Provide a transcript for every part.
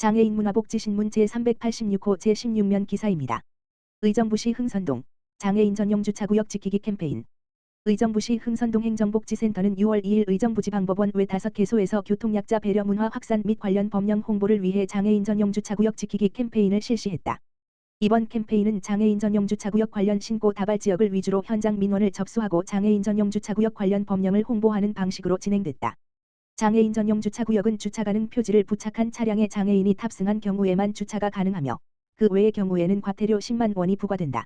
장애인 문화복지신문 제386호 제16면 기사입니다. 의정부시 흥선동 장애인 전용 주차구역 지키기 캠페인 의정부시 흥선동 행정복지센터는 6월 2일 의정부지방법원 외 5개소에서 교통약자 배려 문화 확산 및 관련 법령 홍보를 위해 장애인 전용 주차구역 지키기 캠페인을 실시했다. 이번 캠페인은 장애인 전용 주차구역 관련 신고 다발 지역을 위주로 현장 민원을 접수하고 장애인 전용 주차구역 관련 법령을 홍보하는 방식으로 진행됐다. 장애인 전용 주차구역은 주차 가능 표지를 부착한 차량에 장애인이 탑승한 경우에만 주차가 가능하며 그 외의 경우에는 과태료 10만 원이 부과된다.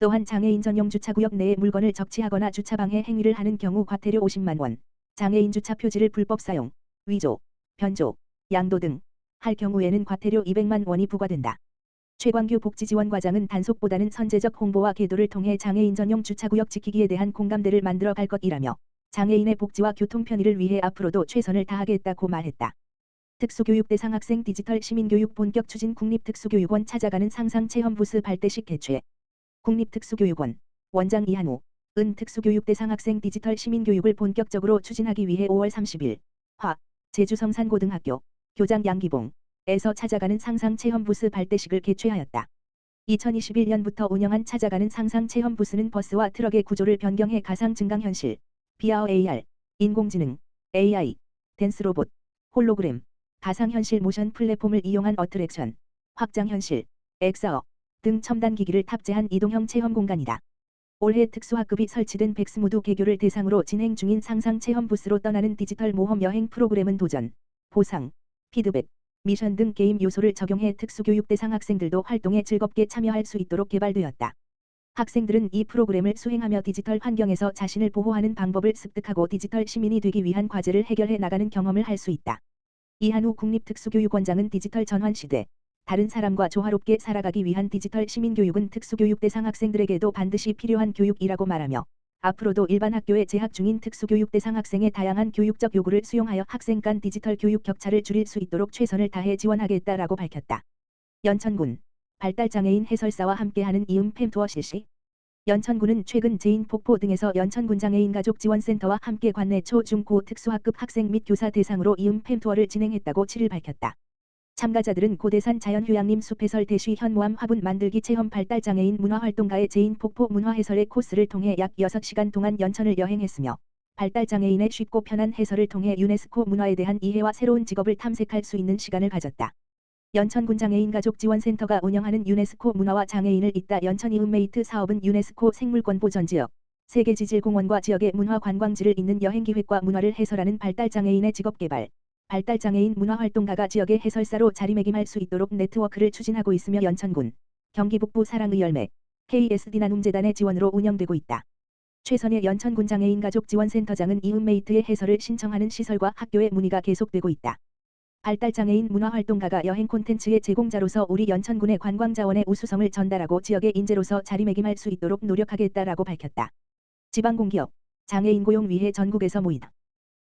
또한 장애인 전용 주차구역 내에 물건을 적치하거나 주차방해 행위를 하는 경우 과태료 50만 원, 장애인 주차 표지를 불법 사용, 위조, 변조, 양도 등 할 경우에는 과태료 200만 원이 부과된다. 최광규 복지지원과장은 단속보다는 선제적 홍보와 계도를 통해 장애인 전용 주차구역 지키기에 대한 공감대를 만들어 갈 것이라며 장애인의 복지와 교통 편의를 위해 앞으로도 최선을 다하겠다고 말했다. 특수교육 대상 학생 디지털 시민교육 본격 추진 국립특수교육원 찾아가는 상상체험 부스 발대식 개최 국립특수교육원 원장 이한우 은 특수교육 대상 학생 디지털 시민교육을 본격적으로 추진하기 위해 5월 30일 화 제주 성산고등학교 교장 양기봉에서 찾아가는 상상체험 부스 발대식을 개최하였다. 2021년부터 운영한 찾아가는 상상체험 부스는 버스와 트럭의 구조를 변경해 가상 증강현실, VR AR, 인공지능, AI, 댄스 로봇, 홀로그램, 가상현실 모션 플랫폼을 이용한 어트랙션, 확장현실, 엑사어 등 첨단 기기를 탑재한 이동형 체험 공간이다. 올해 특수학급이 설치된 백스무드 개교를 대상으로 진행 중인 상상 체험 부스로 떠나는 디지털 모험 여행 프로그램은 도전, 보상, 피드백, 미션 등 게임 요소를 적용해 특수교육 대상 학생들도 활동에 즐겁게 참여할 수 있도록 개발되었다. 학생들은 이 프로그램을 수행하며 디지털 환경에서 자신을 보호하는 방법을 습득하고 디지털 시민이 되기 위한 과제를 해결해 나가는 경험을 할 수 있다. 이한우 국립특수교육원장은 디지털 전환 시대, 다른 사람과 조화롭게 살아가기 위한 디지털 시민교육은 특수교육 대상 학생들에게도 반드시 필요한 교육이라고 말하며 앞으로도 일반 학교에 재학 중인 특수교육 대상 학생의 다양한 교육적 요구를 수용하여 학생 간 디지털 교육 격차를 줄일 수 있도록 최선을 다해 지원하겠다라고 밝혔다. 연천군 발달장애인 해설사와 함께하는 이음 팸 투어 실시 연천군은 최근 제인 폭포 등에서 연천군 장애인 가족 지원센터와 함께 관내 초, 중, 고 특수학급 학생 및 교사 대상으로 이음 팸 투어를 진행했다고 7일 밝혔다. 참가자들은 고대산 자연휴양림 숲해설 대쉬 현모암 화분 만들기 체험 발달장애인 문화활동가의 제인 폭포 문화해설의 코스를 통해 약 6시간 동안 연천을 여행했으며 발달장애인의 쉽고 편한 해설을 통해 유네스코 문화에 대한 이해와 새로운 직업을 탐색할 수 있는 시간을 가졌다. 연천군 장애인 가족 지원센터가 운영하는 유네스코 문화와 장애인을 잇다 연천 이음메이트 사업은 유네스코 생물권 보전 지역, 세계지질공원과 지역의 문화 관광지를 잇는 여행기획과 문화를 해설하는 발달장애인의 직업개발, 발달장애인 문화활동가가 지역의 해설사로 자리매김할 수 있도록 네트워크를 추진하고 있으며 연천군, 경기 북부 사랑의 열매, KSD 나눔재단의 지원으로 운영되고 있다. 최선의 연천군 장애인 가족 지원센터장은 이음메이트의 해설을 신청하는 시설과 학교의 문의가 계속되고 있다. 발달장애인 문화활동가가 여행 콘텐츠의 제공자로서 우리 연천군의 관광자원의 우수성을 전달하고 지역의 인재로서 자리매김할 수 있도록 노력하겠다라고 밝혔다. 지방공기업, 장애인 고용 위해 전국에서 모이다.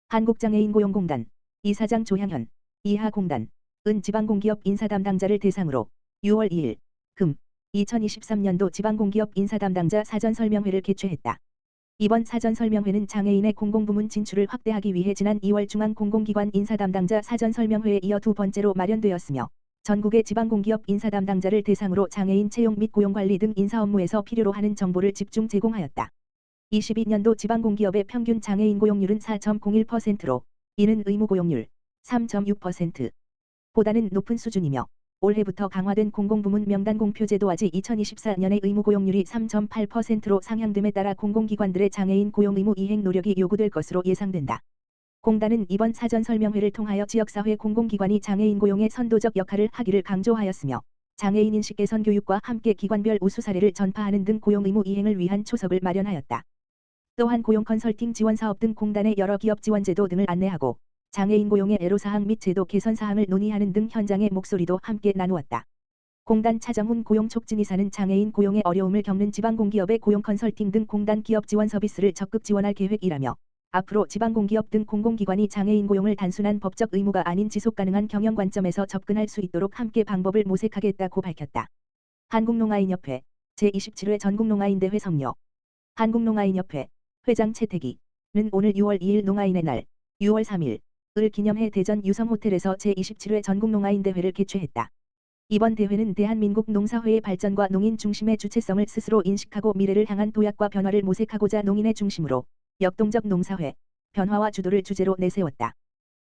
한국장애인고용공단, 이사장 조향현, 이하공단, 은 지방공기업 인사 담당자를 대상으로 6월 2일, 금, 2023년도 지방공기업 인사 담당자 사전 설명회를 개최했다. 이번 사전 설명회는 장애인의 공공부문 진출을 확대하기 위해 지난 2월 중앙공공기관 인사 담당자 사전 설명회에 이어 두 번째로 마련되었으며 전국의 지방공기업 인사 담당자를 대상으로 장애인 채용 및 고용관리 등 인사 업무에서 필요로 하는 정보를 집중 제공하였다. 22년도 지방공기업의 평균 장애인 고용률은 4.01%로 이는 의무 고용률 3.6% 보다는 높은 수준이며 올해부터 강화된 공공부문 명단 공표 제도와지 2024년의 의무 고용률이 3.8%로 상향됨에 따라 공공기관들의 장애인 고용 의무 이행 노력이 요구될 것으로 예상된다. 공단은 이번 사전 설명회를 통하여 지역사회 공공기관이 장애인 고용의 선도적 역할을 하기를 강조하였으며 장애인 인식 개선 교육과 함께 기관별 우수 사례를 전파하는 등 고용 의무 이행을 위한 초석을 마련하였다. 또한 고용 컨설팅 지원 사업 등 공단의 여러 기업 지원 제도 등을 안내하고 장애인 고용의 애로사항 및 제도 개선 사항을 논의하는 등 현장의 목소리도 함께 나누었다. 공단 차정훈 고용촉진이사는 장애인 고용의 어려움을 겪는 지방공기업의 고용 컨설팅 등 공단 기업 지원 서비스를 적극 지원할 계획이라며 앞으로 지방공기업 등 공공기관이 장애인 고용을 단순한 법적 의무가 아닌 지속가능한 경영 관점에서 접근할 수 있도록 함께 방법을 모색하겠다고 밝혔다. 한국농아인협회 제27회 전국농아인대회 성료 한국농아인협회 회장 채택이는 오늘 6월 2일 농아인의 날 6월 3일 을 기념해 대전 유성호텔에서 제27회 전국농아인 대회를 개최했다. 이번 대회는 대한민국 농사회의 발전과 농인 중심의 주체성을 스스로 인식하고 미래를 향한 도약과 변화를 모색하고자 농인의 중심으로 역동적 농사회, 변화와 주도를 주제로 내세웠다.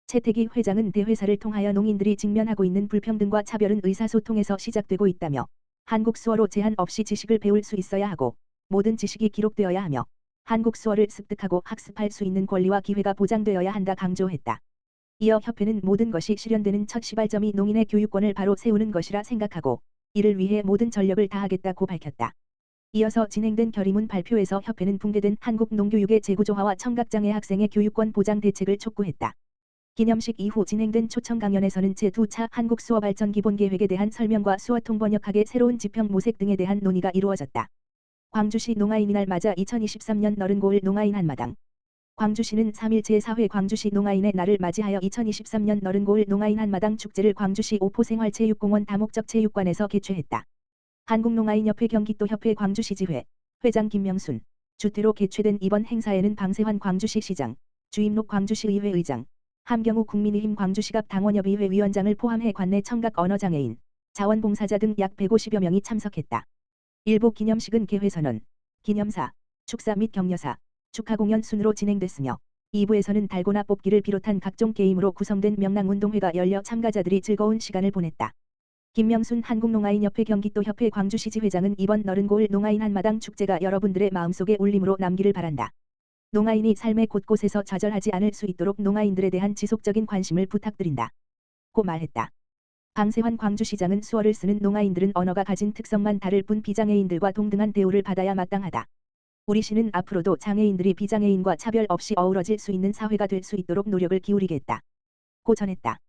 채택이 회장은 대회사를 통하여 농인들이 직면하고 있는 불평등과 차별은 의사소통에서 시작되고 있다며 한국 수어로 제한 없이 지식을 배울 수 있어야 하고 모든 지식이 기록되어야 하며 한국 수어를 습득하고 학습할 수 있는 권리와 기회가 보장되어야 한다 강조했다. 이어 협회는 모든 것이 실현되는 첫 시발점이 농인의 교육권을 바로 세우는 것이라 생각하고 이를 위해 모든 전력을 다하겠다고 밝혔다. 이어서 진행된 결의문 발표에서 협회는 붕괴된 한국 농교육의 재구조화와 청각장애 학생의 교육권 보장 대책을 촉구했다. 기념식 이후 진행된 초청 강연에서는 제2차 한국 수어 발전 기본 계획에 대한 설명과 수어 통번역학의 새로운 지평 모색 등에 대한 논의가 이루어졌다. 광주시 농아인이날 맞아 2023년 너른고을 농아인 한마당 광주시는 3일 제4회 광주시 농아인의 날을 맞이하여 2023년 너른고을 농아인 한마당 축제를 광주시 오포생활체육공원 다목적 체육관에서 개최했다. 한국농아인협회 경기도협회 광주시지회 회장 김명순 주태로 개최된 이번 행사에는 방세환 광주시 시장 주임록 광주시의회 의장 함경우 국민의힘 광주시갑 당원협의회 위원장을 포함해 관내 청각 언어장애인 자원봉사자 등 약 150여 명이 참석했다. 일부 기념식은 개회선언, 기념사, 축사 및 격려사, 축하 공연 순으로 진행됐으며 2부에서는 달고나 뽑기를 비롯한 각종 게임으로 구성된 명랑운동회가 열려 참가자들이 즐거운 시간을 보냈다. 김명순 한국농아인협회 경기도협회 광주시지 회장은 이번 너른고을 농아인 한마당 축제가 여러분들의 마음속에 울림으로 남기를 바란다. 농아인이 삶의 곳곳에서 좌절하지 않을 수 있도록 농아인들에 대한 지속적인 관심을 부탁드린다. 고 말했다. 방세환 광주시장은 수어를 쓰는 농아인들은 언어가 가진 특성만 다를 뿐 비장애인들과 동등한 대우를 받아야 마땅하다. 우리 시는 앞으로도 장애인들이 비장애인과 차별 없이 어우러질 수 있는 사회가 될 수 있도록 노력을 기울이겠다. 고 전했다.